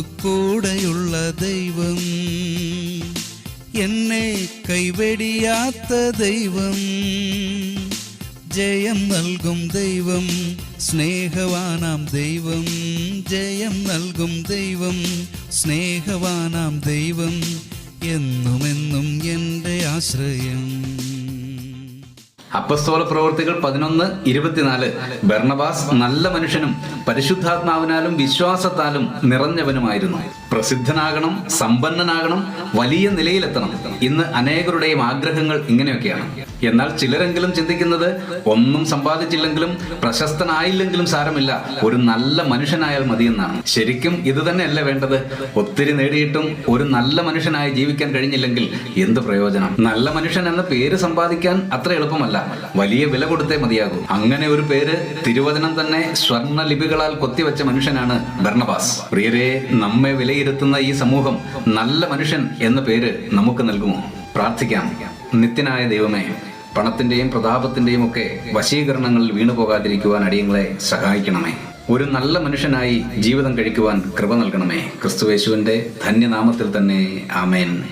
കൂടെയുള്ള ദൈവം. എന്നെ കൈവെടിയാത്ത ദൈവം. ജയം നൽകും ദൈവം സ്നേഹവാനാം ദൈവം. ജയം നൽകും ദൈവം സ്നേഹവാനാം ദൈവം. എന്നുമെന്നും എന്റെ ആശ്രയം. അപ്പസ്തോല പ്രവർത്തികൾ പതിനൊന്ന് ഇരുപത്തിനാല്. ബർണബാസ് നല്ല മനുഷ്യനും പരിശുദ്ധാത്മാവിനാലും വിശ്വാസത്താലും നിറഞ്ഞവനുമായിരുന്നു. പ്രസിദ്ധനാകണം സമ്പന്നനാകണം വലിയ നിലയിലെത്തണം. ഇന്ന് അനേകരുടെയും ആഗ്രഹങ്ങൾ ഇങ്ങനെയൊക്കെയാണ്. എന്നാൽ ചിലരെങ്കിലും ചിന്തിക്കുന്നത് ഒന്നും സമ്പാദിച്ചില്ലെങ്കിലും പ്രശസ്തനായില്ലെങ്കിലും സാരമില്ല. ഒരു നല്ല മനുഷ്യനായാൽ മതിയെന്നാണ്. ശരിക്കും ഇത് തന്നെയല്ല വേണ്ടത്? ഒത്തിരി നേടിയിട്ടും ഒരു നല്ല മനുഷ്യനായി ജീവിക്കാൻ കഴിഞ്ഞില്ലെങ്കിൽ എന്ത് പ്രയോജനം? നല്ല മനുഷ്യൻ എന്ന പേര് സമ്പാദിക്കാൻ അത്ര എളുപ്പമല്ല. വലിയ വില കൊടുത്തേ മതിയാകൂ. അങ്ങനെ ഒരു പേര് തിരുവചനം തന്നെ സ്വർണ ലിപികളാൽ കൊത്തിവെച്ച മനുഷ്യനാണ് ഭർണബാസ് പ്രിയരെ നമ്മെ വിലയിരുത്തുന്ന ഈ സമൂഹം നല്ല മനുഷ്യൻ എന്ന പേര് നമുക്ക് നൽകുമോ? പ്രാർത്ഥിക്കാം. നിത്യനായ ദൈവമേ പണത്തിന്റെയും പ്രതാപത്തിന്റെയും ഒക്കെ വശീകരണങ്ങളിൽ വീണു പോകാതിരിക്കുവാൻ അടിയങ്ങളെ സഹായിക്കണമേ. ഒരു നല്ല മനുഷ്യനായി ജീവിതം കഴിക്കുവാൻ കൃപ നൽകണമേ. ക്രിസ്തുവേശുവിന്റെ ധന്യനാമത്തിൽ തന്നെ ആമേൻ.